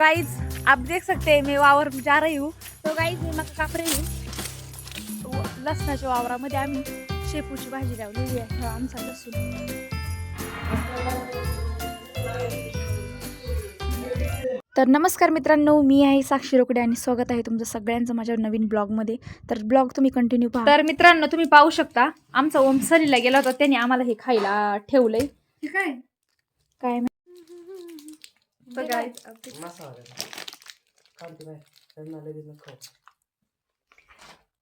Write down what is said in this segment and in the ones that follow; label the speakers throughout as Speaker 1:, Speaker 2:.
Speaker 1: Guys आप देख सकते हैं मैं वावर में जा रही हूँ। तो गाइस मी मका काप रही हूँ लसणाच्या वावरामध्ये आम्ही शेपूची भाजी लावलेली आहे. हा आमचा लसूण. तर नमस्कार मित्रांनो मी आहे साक्षी रोकडे आणि स्वागत आहे तुमचं सगळ्यांचं माझ्या नवीन ब्लॉगमध्ये. तर ब्लॉग तुम्ही कंटिन्यू पहा. तर मित्रांनो तुम्ही पाहू शकता आमचा ओम सरीला गेला होता त्याने आम्हाला हे खायला ठेवलंय.
Speaker 2: काय?
Speaker 1: काय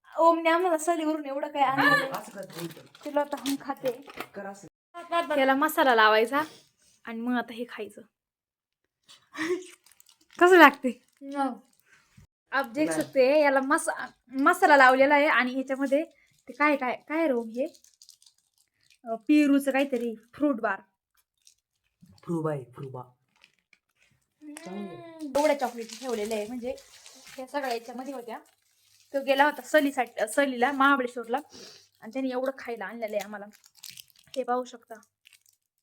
Speaker 1: ओमने आम्हाला सलीवरून एवढं काय आणलं तुला आता हम खाते. त्याला मसाला लावायचा आणि मग आता हे खायचं. कसं लागते? आप देख सकते हैं, याला मसा मसाला लावलेला आहे आणि ह्याच्यामध्ये ते काय काय काय रोग हे? पेरूचं काहीतरी फ्रूट बार
Speaker 2: फ्रुबा आहे फ्रुबा.
Speaker 1: एवढ्या चॉकलेट ठेवलेले आहे म्हणजे ह्या सगळ्या याच्यामध्ये होत्या. तो गेला होता सलीसाठी सलीला महाबळेश्वरला. आणि त्याने एवढं खायला आणलेलं आहे आम्हाला. हे पाहू शकता.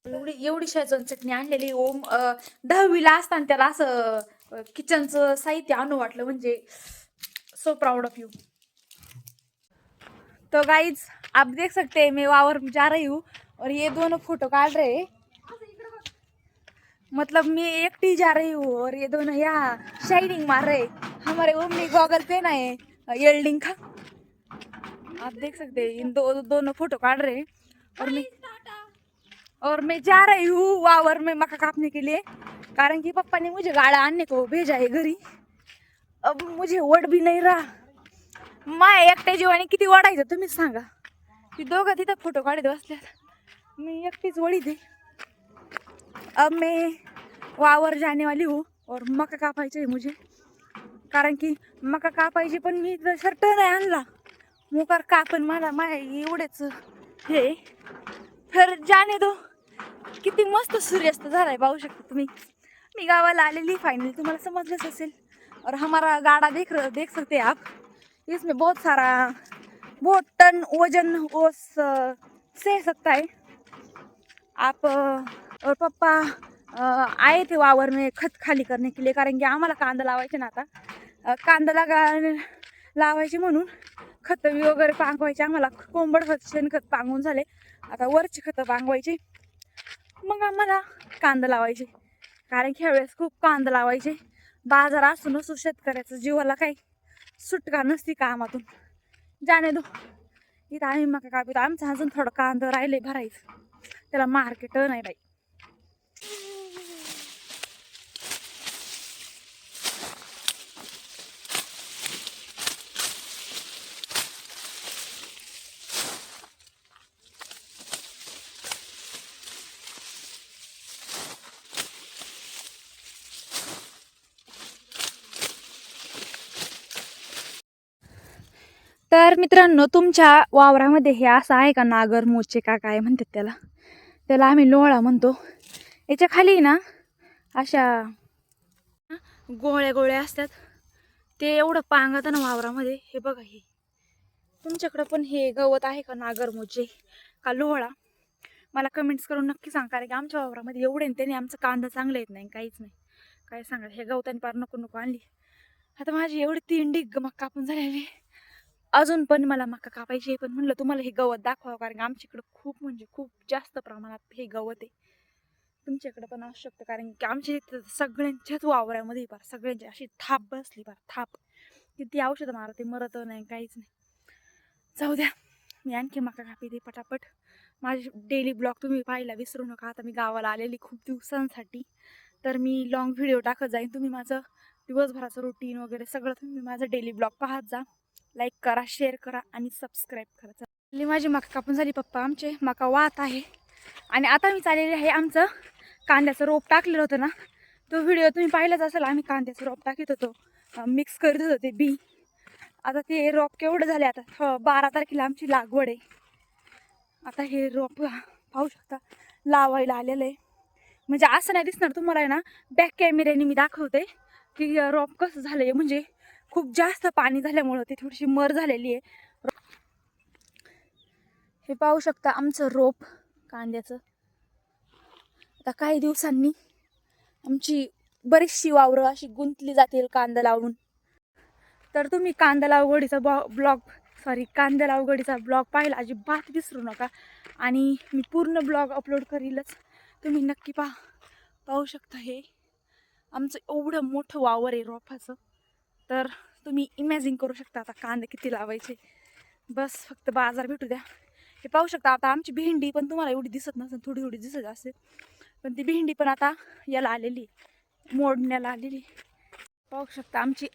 Speaker 1: एवढी एवढी शेजन चटणी आणलेली ओम दहावीला असताना त्याला असं किचनचं साहित्य आणू वाटलं. म्हणजे सो प्राऊड ऑफ यू तो गाइज आप देख सकते हैं मैं वावर में जा रही हूँ और ये दोनों फोटो काट रहे हैं. मतलब मैं एकटी जा रही हूँ और ये दोनों यहाँ शाइनिंग मार रहे हमारे ओमनी गॉगल पहना है येल्डिंग का। आप देख सकते हैं इन दो दोनों फोटो काट रहे हैं। और मैं और मैं जा रही हूँ वावर में मक्का काटने के लिए। कारण कि पापा ने मुझे गाड़ा आने को भेजा है घरी। अब मुझे ओढ भी नाही राहा। माय एकट्या जीवाने किती वडायचं तुम्हीच सांगा। की दोघं तिथं फोटो काढत बसल्यात. मी एकटीच ओढी दे. अब मैं वावर जाने वाली हूँ. हो. और मका कापायची आहे मुझे. कारण की मका कापायची पण मी जर शर्ट नाही आणला मुकार कापण मला माय एवढेच हे. तर जाने दो. किती मस्त सूर्यास्त झालाय पाहू शकता तुम्ही. मी गावाला आलेली फायनल तुम्हाला समजलंच असेल. और हमारा गाड़ा देख देख सकते आप. इसमें बहुत सारा बहुत टन वजन हो वो सह सकता है. आप और पप्पा आए थे वावर में खत खाली करने के लिए कारण की आम्हाला कांदा लावायचे ना आता. कांदा लागा लावायचे म्हणून खत वगैरे पांगवायचे. आम्हाला कोंबड खत शेणखत पांगवून झाले. आता वरचे खतं पांगवायचे. मग आम्हाला कांदा लावायचे. कारण की ह्यावेळेस खूप कांदा लावायचे. बाजार असू नसू शेतकऱ्याचं जीवाला काही सुटका नसती कामातून. जाणे दो. इथं आम्ही मका कापित. आमचं अजून थोडं कांदा राहिले भरायचं. त्याला मार्केट नाही बाई. तर मित्रांनो तुमच्या वावरामध्ये हे असं आहे का नागर मोचे का काय म्हणतात त्याला? त्याला आम्ही लोळा म्हणतो. याच्या खाली ना अशा गोळ्या गोळ्या असतात. ते एवढं पांगत ना वावरामध्ये. हे बघा हे. तुमच्याकडं पण हे गवत आहे का नागर मोचे का लोहळा मला कमेंट्स करून नक्की सांग. कारण की आमच्या वावरामध्ये एवढे त्याने आमचं कांदा चांगला येत नाही काहीच नाही. काय सांगा हे गवताने पार नको नको आणली. आता माझी एवढी तीन डिग मग कापून झालेली. आहे. अजून पण मला मका कापायची आहे. पण म्हणलं तुम्हाला हे गवत दाखवावं कारण की खूप म्हणजे खूप जास्त प्रमाणात हे गवत आहे. तुमच्याकडं पण असू शकतं कारण की आमच्या इथं सगळ्यांच्याच वावरामध्ये पार सगळ्यांची अशी थाप बसली पार थाप. किती औषधं मारते मरत नाही काहीच नाही. जाऊ द्या. मी आणखी मका कापी दे पटापट. माझे डेली ब्लॉग तुम्ही पाहायला विसरू नका. आता मी गावाला आलेली खूप दिवसांसाठी. तर मी लॉंग व्हिडिओ टाकत जाईन. तुम्ही माझं दिवसभराचं रुटीन वगैरे सगळं तुम्ही माझं डेली ब्लॉग पाहत जा. लाईक करा शेअर करा आणि सबस्क्राईब करा. चालली माझी मका कापून झाली पप्पा आमचे. मका वाहत आहे. आणि आता मी चाललेली आहे आमचं कांद्याचं रोप टाकलेलं होतं ना. तो व्हिडिओ तुम्ही पाहिलाच असेल आम्ही कांद्याचं रोप टाकीत होतो. मिक्स करत होतो ते बी. आता ते रोप केवढं झाले आता? बारा तारखेला आमची लागवड आहे. आता हे रोप पाहू शकता लावायला आलेलं आहे. म्हणजे असं नाही दिसणार तुम्हाला आहे ना बॅक कॅमेऱ्याने मी दाखवते की रोप कसं झालं आहे म्हणजे खूप जास्त पाणी झाल्यामुळं ती थोडीशी मर झालेली आहे. हे पाहू शकता आमचं रोप कांद्याचं. आता काही दिवसांनी आमची बरीचशी वावरं अशी गुंतली जातील कांदा लावून. तर तुम्ही कांदा लागवडीचा बॉ ब्लॉग सॉरी कांदा लागवडीचा ब्लॉग पाहिला अजिबात विसरू नका. आणि मी पूर्ण ब्लॉग अपलोड करीलच. तुम्ही नक्की पा पाहू शकता हे. आमचं एवढं मोठं वावर आहे रोपाचं. तर तुम्ही इमॅजिन करू शकता आता कांदे किती लावायचे. बस फक्त बाजार भेटू द्या. हे पाहू शकता आता आमची भेंडी पण तुम्हाला एवढी दिसत नसेल थोडी थोडी दिसत असेल. पण ती भेंडी पण आता याला आलेली मोडण्याला आलेली पाहू शकता आमची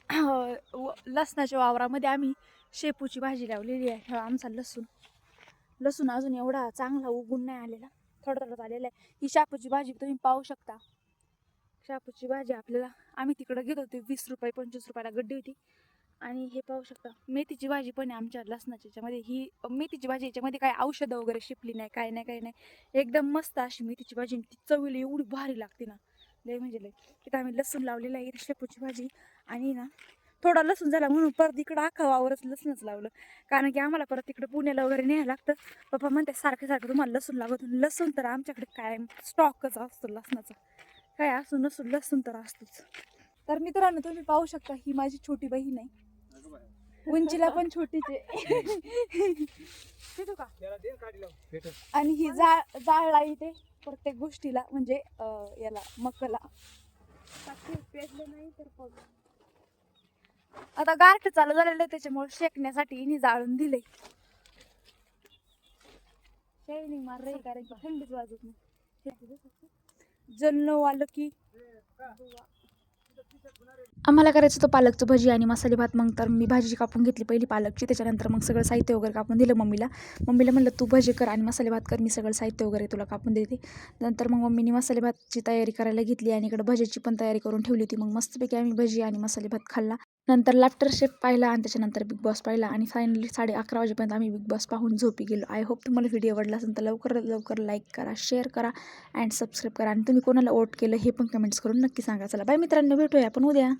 Speaker 1: व- लसणाच्या वावरामध्ये आम्ही शेपूची भाजी लावलेली आहे. आमचा लसूण. लसूण अजून एवढा चांगला उगून नाही आलेला. थोडा थोडा आलेला आहे. ही शापूची भाजी तुम्ही पाहू शकता. शापूची भाजी आपल्याला आम्ही तिकडं घेत होते वीस रुपये पंचवीस रुपयाला गड्डी होती. आणि हे पाहू शकता मेथीची भाजी पण आहे आमच्या लसणाच्या याच्यामध्ये ही मेथीची भाजी याच्यामध्ये काय औषधं वगैरे शिपली नाही काय नाही काय नाही. एकदम मस्त अशी मेथीची भाजी आणि ती चवीला एवढी भारी लागते ना. लय म्हणजे लय. तिथं आम्ही लसूण लावलेलं आहे शेपूची भाजी. आणि ना थोडा लसूण झाला म्हणून परत इकडं अख्खा वावरच लसूणच लावलं. कारण की आम्हाला परत तिकडं पुण्याला वगैरे न्यायला लागतं. पप्पा म्हणते सारखं सारखं तुम्हाला लसूण लागत. लसूण तर आमच्याकडे काय स्टॉकच असतो लसणाचा. काय असो नसून लसूण तर असतोच. तर मित्रांनो तुम्ही पाहू शकता ही माझी छोटी बहीण आहे. उंचीला पण छोटीच आहे. का? आणि ही जाळ जाळला इथे प्रत्येक गोष्टीला म्हणजे याला मकला. नाही तर आता गारठ चालू झालेलं आहे त्याच्यामुळे शेकण्यासाठी हिने जाळून दिले शेळी मार रे कारण थंडीच वाजत नाही. जल्लो आलं की? आम्हाला करायचं होतं पालकचं भजी आणि मसाले भात. मग तर मी भाजी कापून घेतली पहिली पालकची त्याच्यानंतर मग सगळं साहित्य वगैरे कापून दिलं मम्मीला. मम्मीला म्हणलं तू भजी कर आणि मसाले भात कर मी सगळं साहित्य वगैरे तुला कापून देते. नंतर मग मम्मीने मसाले भातची तयारी करायला घेतली आणि इकडं भजीची पण तयारी करून ठेवली होती. मग मस्तपैकी आम्ही भजी आणि मसाले भात खाल्ला. नंतर लाफ्टर शेफ पाहिला आणि त्याच्यानंतर बिग बॉस पाहिला आणि फायनली साडे अकरा वाजेपर्यंत आम्ही बिग बॉस पाहून झोपी गेलो. आय होप तुम्हाला व्हिडिओ आवडला असेल तर लवकर लवकर लाईक करा शेअर करा अँड सबस्क्राईब करा. आणि तुम्ही कोणाला वोट केलं हे पण कमेंट्स करून नक्की सांगा. चला बाय मित्रांनो भेटूया आपण उद्या.